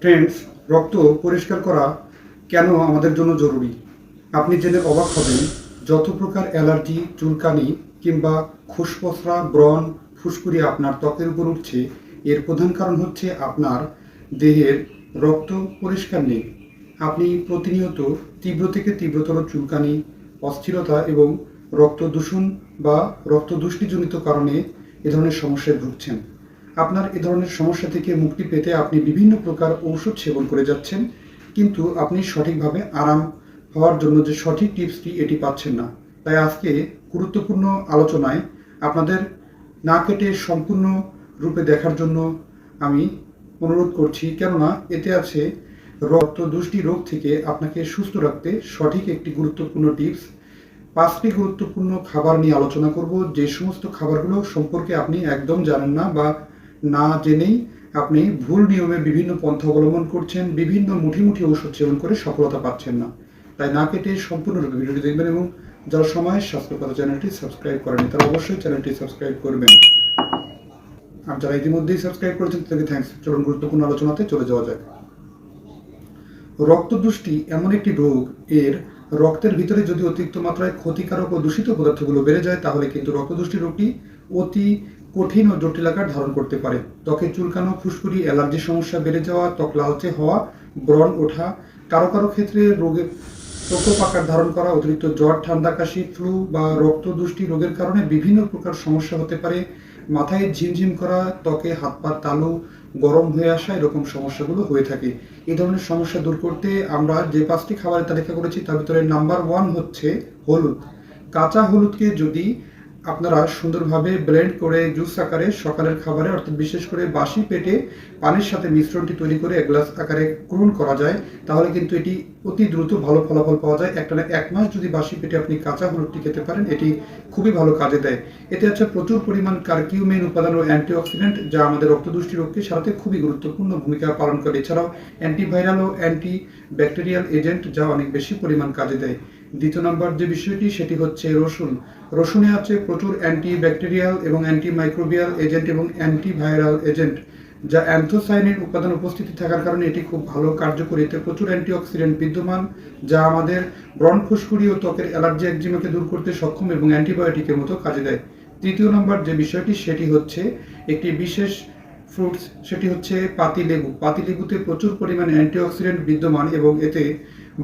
Friends রক্ত পরিষ্কার করা কেন আমাদের জন্য জরুরি? আপনি জেনে অবাক হবেন যত প্রকার অ্যালার্জি, চুলকানি কিংবা খুসপসরা ব্রণ, ফুসকুড়ি আপনার ত্বকের উপর উঠছে। এর প্রধান কারণ হচ্ছে আপনার দেহের রক্ত পরিষ্কার নেই। আপনি প্রতিনিয়ত তীব্র থেকে তীব্রতর চুলকানি, অস্থিরতা এবং রক্ত দূষণ বা রক্ত দুষ্টিজনিত কারণে এ ধরনের সমস্যায় ভুগছেন। আপনার এ ধরনের সমস্যা থেকে মুক্তি পেতে আপনি বিভিন্ন প্রকার ঔষধ সেবন করে যাচ্ছেন, কিন্তু আপনি সঠিকভাবে আরাম হওয়ার জন্য যে সঠিক টিপসটি এটি পাচ্ছেন না। তাই আজকে গুরুত্বপূর্ণ আলোচনায় আপনাদের না কেটে সম্পূর্ণ রূপে দেখার জন্য আমি অনুরোধ করছি, কেননা এতে আছে রক্ত দুষ্টি রোগ থেকে আপনাকে সুস্থ রাখতে সঠিক একটি গুরুত্বপূর্ণ টিপস। পাঁচটি গুরুত্বপূর্ণ খাবার নিয়ে আলোচনা করব, যে সমস্ত খাবারগুলো সম্পর্কে আপনি একদম জানেন না বা না জেনেই আপনি ভুল নিয়মে বিভিন্ন পন্থা অবলম্বন করছেন, বিভিন্ন মুঠি মুঠি ঔষধ সেবন করে সফলতা পাচ্ছেন না। তাই না কেটে সম্পূর্ণরূপে ভিডিওটি দেখবেন এবং যারা সময় স্বাস্থ্যকতা চ্যানেলটি সাবস্ক্রাইব করেনি তারা অবশ্যই চ্যানেলটি সাবস্ক্রাইব করবেন। আর যারা ইতিমধ্যেই সাবস্ক্রাইব করেছেন, তাদেরকে থ্যাংকস চলুন গুরুত্বপূর্ণ আলোচনাতে চলে যাওয়া যাক। রক্তদুষ্টি এমন একটি রোগ, এর রক্তের ভিতরে যদি অতিরিক্ত মাত্রায় ক্ষতিকারক ও দূষিত পদার্থগুলো বেড়ে যায়, তাহলে কিন্তু রক্তদুষ্টি রোগটি অতি কঠিন ও জটিল আকার ধারণ করতে পারে। ত্বকে চুলকানো, ফুসকুড়ি অ্যালার্জি সমস্যা, বেড়ে যাওয়া, ত্বক লালচে হওয়া, ব্রণ ওঠা, কারও কারও ক্ষেত্রে রোগের প্রকোপ আকার ধারণ করা, অতিরিক্ত জ্বর, ঠান্ডা কাশি, ফ্লু বা রক্তদুষ্টি রোগের কারণে বিভিন্ন প্রকার সমস্যা হতে পারে। মাথায় ঝিমঝিম করা, ত্বকে হাত পা তালু গরম হয়ে আসা এরকম সমস্যাগুলো হয়ে থাকে। এই ধরনের সমস্যা দূর করতে আমরা যে পাঁচটি খাবারের তালিকা করেছি, তার ভিতরে নাম্বার ওয়ান হচ্ছে হলুদ। কাঁচা হলুদকে যদি আপনারা সুন্দরভাবে ব্লেন্ড করে জুস আকারে সকালের খাবারে, অর্থাৎ বিশেষ করে বাসি পেটে পানির সাথে মিশ্রণটি তৈরি করে এক গ্লাস আকারে গ্রহণ করা যায়, তাহলে কিন্তু এটি অতি দ্রুত ভালো ফলাফল পাওয়া যায়। একটা এক মাস যদি বাসি পেটে আপনি কাঁচা হলুদটি খেতে পারেন, এটি খুবই ভালো কাজে দেয়। এতে আছে প্রচুর পরিমাণ কার্কিউমেন উপাদান ও অ্যান্টিঅক্সিডেন্ট যা আমাদের রক্তদুষ্টি রোগকে সারাতে খুবই গুরুত্বপূর্ণ ভূমিকা পালন করে। এছাড়াও অ্যান্টিভাইরাল ও অ্যান্টি ব্যাকটেরিয়াল এজেন্ট যা অনেক বেশি পরিমাণ কাজে দেয়। দ্বিতীয় নম্বর যে বিষয়টি, সেটি হচ্ছে রসুন। রসুনে আছে প্রচুর অ্যান্টি ব্যাকটেরিয়াল এবং অ্যান্টি মাইক্রোবিয়াল এজেন্ট এবং অ্যান্টিভাইরাল এজেন্ট, যা অ্যান্থোসাইনের উপাদান উপস্থিতি থাকার কারণে এটি খুব ভালো কার্যকরী। এতে প্রচুর অ্যান্টিঅক্সিডেন্ট বিদ্যমান, যা আমাদের ব্রণ ফুসকুড়ি ও ত্বকের অ্যালার্জি একজিমাকে দূর করতে সক্ষম এবং অ্যান্টিবায়োটিকের মতো কাজে দেয়। তৃতীয় নম্বর যে বিষয়টি, সেটি হচ্ছে একটি বিশেষ ফ্রুটস, সেটি হচ্ছে পাতিলেবু পাতিলেবুতে প্রচুর পরিমাণে অ্যান্টিঅক্সিডেন্ট বিদ্যমান এবং এতে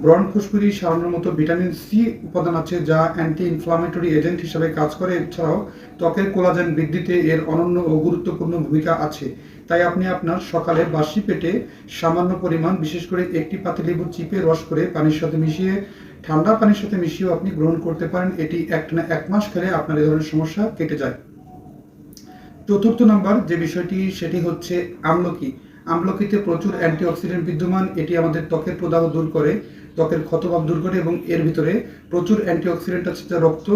ব্রণ ফুসকুড়ি সারানোর মতো ভিটামিন সি উপাদান আছে যা অ্যান্টি ইনফ্লামেটরি এজেন্ট হিসাবে কাজ করে। এছাড়াও ত্বকের কোলাজেন বৃদ্ধিতে এর অনন্য ও গুরুত্বপূর্ণ ভূমিকা আছে। তাই আপনি আপনার সকালে বাসি পেটে সামান্য পরিমাণ, বিশেষ করে একটি পাতিলেবু চিপে রস করে পানির সাথে মিশিয়ে, ঠান্ডা পানির সাথে মিশিয়েও আপনি গ্রহণ করতে পারেন। এটি একটানা এক মাস খেলে আপনার এই ধরনের সমস্যা কেটে যায়। চতুর্থ নাম্বার যে বিষয়টি, সেটি হচ্ছে আমলকি। আমলকিতে প্রচুর অ্যান্টিঅক্সিডেন্ট বিদ্যমান, এটি আমাদের ত্বকের প্রদাহ দূর করে, ত্বকের ক্ষতভাব দূর করে এবং এর ভিতরে প্রচুর অ্যান্টিঅক্সিডেন্ট আছে যা রক্ত,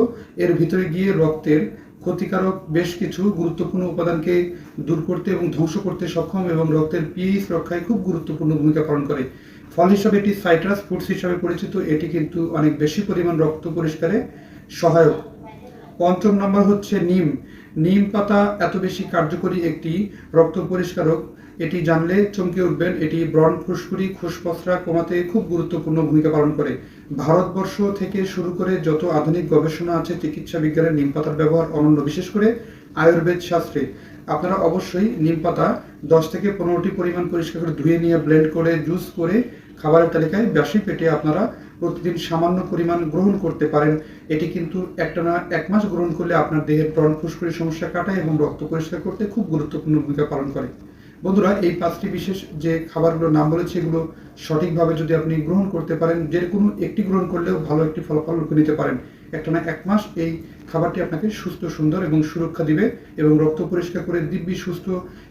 এর ভিতরে গিয়ে রক্তের ক্ষতিকারক বেশ কিছু গুরুত্বপূর্ণ উপাদানকে দূর করতে এবং ধ্বংস করতে সক্ষম এবং রক্তের পিএইচ রক্ষায় খুব গুরুত্বপূর্ণ ভূমিকা পালন করে। ফল হিসাবে এটি সাইট্রাস, ফুডস হিসাবে পরিচিত, এটি কিন্তু অনেক বেশি পরিমাণ রক্ত পরিষ্কারে সহায়ক। পঞ্চম নম্বর হচ্ছে নিম। নিম পাতা এত বেশি কার্যকরী একটি রক্ত পরিষ্কারক, এটি জানলে চমকে উঠবেন। এটি ব্রণ ফুসকুড়ি খুসপসরা কমাতে খুব গুরুত্বপূর্ণ ভূমিকা পালন করে। ভারতবর্ষ থেকে শুরু করে যত আধুনিক গবেষণা আছে, চিকিৎসা বিজ্ঞানের নিম পাতার ব্যবহার অনন্য, বিশেষ করে আয়ুর্বেদ শাস্ত্রে। আপনারা অবশ্যই নিম পাতা দশ থেকে পনেরোটি পরিমাণ পরিষ্কার করে ধুয়ে নিয়ে ব্লেন্ড করে জুস করে খাবারের তালিকায় বাসি পেটে আপনারা প্রতিদিন সামান্য পরিমাণ গ্রহণ করতে পারেন। এটি কিন্তু একটা না, এক মাস গ্রহণ করলে আপনার দেহের ব্রণ ফুসকুড়ি সমস্যা কাটায় এবং রক্ত পরিষ্কার করতে খুব গুরুত্বপূর্ণ ভূমিকা পালন করে। বন্ধুরা, এই পাঁচটি বিশেষ যে খাবারগুলোর নাম বলেছি, এগুলো সঠিকভাবে যদি আপনি গ্রহণ করতে পারেন, যে কোনো একটি গ্রহণ করলেও ভালো একটি ফলাফল রূপে নিতে পারেন। একটা না, এক মাস এই খাবারটি আপনাকে সুস্থ, সুন্দর এবং সুরক্ষা দিবে এবং রক্ত পরিষ্কার করে দিব্যি, সুস্থ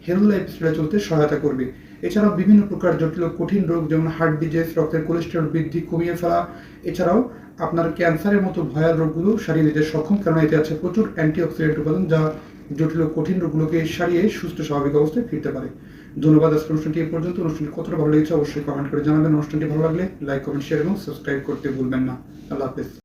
হেলথ লাইফস্টাইলে চলতে সহায়তা করবে। এছাড়াও বিভিন্ন প্রকার জটিল কঠিন রোগ, যেমন হার্ট ডিজিজ রক্তের কোলেস্টেরল বৃদ্ধি কমিয়ে ফেলা। এছাড়াও আপনার ক্যান্সারের মতো ভয়াল রোগগুলো সারিয়ে নিতে সক্ষম কারণ এতে আছে প্রচুর অ্যান্টিঅক্সিডেন্ট উপাদান যা জটিল কঠিন রোগগুলোকে সারিয়ে সুস্থ, স্বাভাবিক অবস্থায় ফিরতে পারে। ধন্যবাদ, আজকের অনুষ্ঠানটি এ পর্যন্ত। অনুষ্ঠানটি কতটা ভালো লেগেছে অবশ্যই কমেন্ট করে জানাবেন। অনুষ্ঠানটি ভালো লাগলে লাইক কমেন্ট শেয়ার এবং সাবস্ক্রাইব করতে ভুলবেন না। আল্লাহ হাফেজ।